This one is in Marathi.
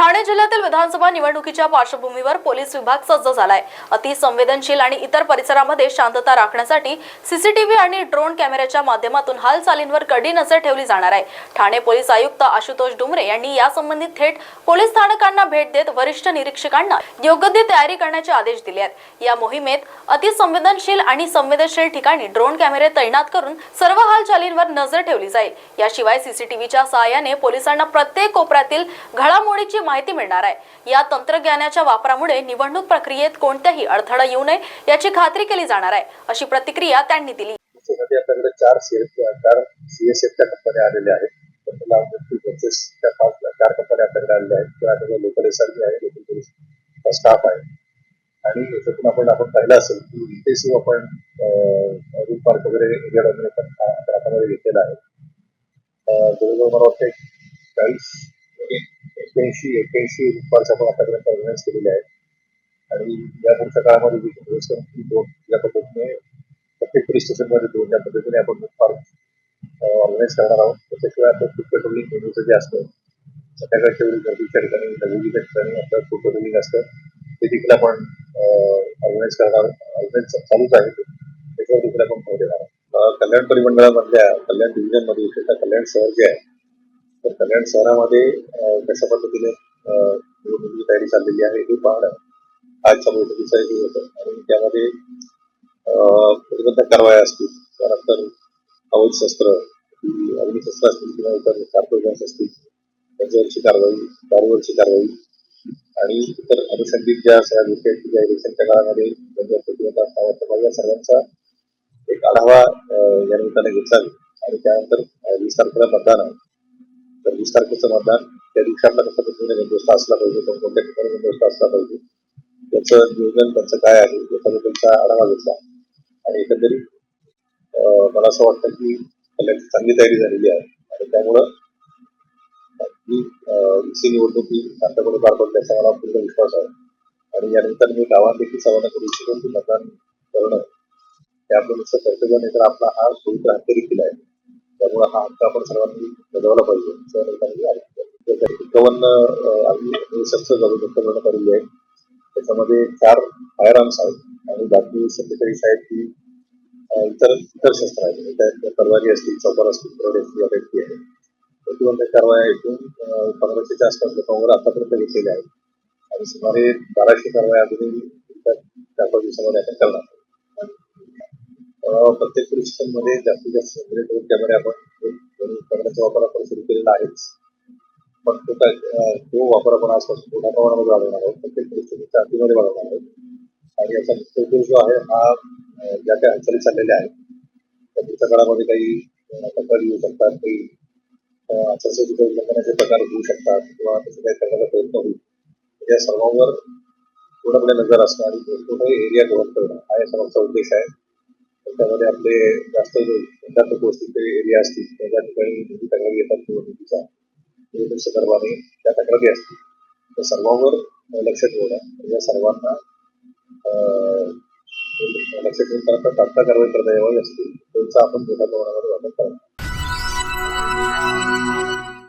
ठाणे जिल्ह्यातील विधानसभा निवडणुकीच्या पार्श्वभूमीवर पोलीस विभाग सज्ज झालाय. अतिसंवेदनशील आणि इतर परिसरामध्ये शांतता राखण्यासाठी सीसीटीव्ही आणि ड्रोन कॅमेऱ्याच्या माध्यमातून हालचालींवर कडी नजर ठेवली जाणार आहे. ठाणे पोलीस आयुक्त आशुतोष डुमरे यांनी यासंबंधी थेट पोलीस स्थानकांना भेट देत वरिष्ठ निरीक्षकांना योग्य ती तयारी करण्याचे आदेश दिले आहेत. या मोहिमेत अतिसंवेदनशील आणि संवेदनशील ठिकाणी ड्रोन कॅमेरे तैनात करून सर्व हालचालींवर नजर ठेवली जाईल. याशिवाय सीसीटीव्हीच्या सहाय्याने पोलिसांना प्रत्येक कोपऱ्यातील घडामोडीची माहिती मिळणार आहे. या तंत्रज्ञानाच्या वापरामुळे निवडणूक प्रक्रियेत कोणत्याही अडथळा येऊ नये याची खात्री केली जाणार आहे अशी प्रतिक्रिया त्यांनी दिली. आपल्याकडे चार चार सीएसएफच्या कंपन्या आलेल्या आहेत. चार कंपन्या आपल्याकडे आलेल्या आहेत. लोकल एस आहे लोकल पोलीस स्टाफ आहे. आणि याच्यातून आपण आपण पाहिलं असेल की इंटेसिव्ह आपण रूम पार्क वगैरे एरियामध्ये पण हातामध्ये घेतलेला आहे. जवळजवळ मला वाटतं चाळीस एक्क्याऐंशी एक्क्याऐंशी रुपयाचा पार्क आपण आतापर्यंत ऑर्गनाईज केलेले आहेत आणि या पुढच्या काळामध्ये दोन या पद्धतीने प्रत्येक पोलीस स्टेशनमध्ये दोन या पद्धतीने आपण पार्क ऑर्गनाईज करणार आहोत. त्याच्याशिवाय आपलं फूड पेट्रोलिंग मेन्यूचं जे असतं संध्याकाळच्या वेळी गर्दीच्या ठिकाणी नवीच्या ठिकाणी आपलं फूड पेट्रोलिंग असतं ते देखील आपण ऑर्गनाईज करणार ऑर्गनाईज चालूच आहे. त्याच्यावर देखील आपण भर देणार आहोत. कल्याण परिमंडळामधल्या कल्याण डिव्हिजनमध्ये विशेषतः कल्याण शहर जे आहे तर कल्याण शहरामध्ये कशा पद्धतीने निवडणुकीची तयारी चाललेली आहे हे पाहणं आजच्या बैठकीचं हे होतं. आणि त्यामध्ये प्रतिबंधक कारवाया असतील त्यानंतर अवैध शस्त्र अग्निशस्त्र असतील किंवा इतर कारपोरेशन्स असतील त्यांच्यावरची कारवाई दारूवरची कारवाई आणि इतर अनुषंगिक ज्या सगळ्या गोष्टी आहेत ज्या इलेक्शनच्या काळामध्ये म्हणजे त्यांच्यावर प्रतिबंध असणार तर या सर्वांचा एक आढावा या निमित्ताने घेतला आणि त्यानंतर वीस तारखेला मतदान आहे तर वीस तारखेचं मतदान त्या दिवशी आपला कशा पद्धतीने बंदोबस्त असला पाहिजे कोण कोणत्या ठिकाणी बंदोबस्त असला पाहिजे त्याचं नियोजन त्यांचं काय आहे याच्याबद्दलचा आढावा घेतला. आणि एकंदरीत मला असं वाटतं की कल्याणची चांगली तयारी झालेली आहे. आणि त्यामुळं ही ही निवडणूक ही शांतपणे पार पडल्याचा मला पूर्ण विश्वास आहे. आणि यानंतर मी गावात देखील सर्वांना करू इच्छितो की मतदान करणं हे आपलं नुसतं कर्तव्य नाही तर आपला हा पवित्र हक्क केला आहे. त्यामुळे हा हक्क आपण सर्वांनी बजावला पाहिजे. असं एकावन्न आम्ही शस्त्र जबरदस्त करण्यात आलेली आहे. त्याच्यामध्ये चार फायर आर्म्स आहेत आणि बाकी सत्तेचाळीस आहेत की इतर इतर शस्त्र आहेत. म्हणजे तलवारी असतील चौकार असतील परड असतील या व्यक्ती आहे प्रतिबंधक कारवाया एकूण पंधराशेच्या आसपास लोकांवर आतापर्यंत घेतलेल्या आहेत. आणि सुमारे बाराशे कारवाया अजूनही चार पाच दिवसामध्ये आपण करणार प्रत्येकमध्ये जास्तीत जास्त सेपरेट ड्रोन कॅमेरे आपण एक कॅमेऱ्याचा वापर आपण सुरू केलेला आहेच. पण तो काय तो वापर आपण आजपासून मोठ्या प्रमाणामध्ये वाढवणार आहोत. प्रत्येक परिस्थितीच्या स्टेशनच्या वाढवणार आहोत. आणि याचा मुख्य उद्देश जो आहे हा ज्या काही हालचाली चाललेल्या आहेत त्या पुढच्या काळामध्ये काही तक्रारी येऊ शकतात काही अं, आचारसंहितेच्या उल्लंघनाचे प्रकार होऊ शकतात किंवा तसं काही करण्याचा प्रयत्न होईल या सर्वांवर पूर्णपणे नजर असणं आणि मोठमोठे एरिया कव्हर करणं हा या सर्वांचा उद्देश आहे. त्याच्यामध्ये आपले जास्त धोका पोहोचतील एरिया असतील त्या ठिकाणी तक्रारी येतात निवडणुकीच्या निवडणूक संदर्भाने त्या तक्रारी असतील. त्या सर्वांवर लक्ष ठेवणं या सर्वांना लक्ष ठेवून त्यांना तात्काळ कारवाई करता यावी असतील त्यांचा आपण मोठ्या प्रमाणावर वापर करणार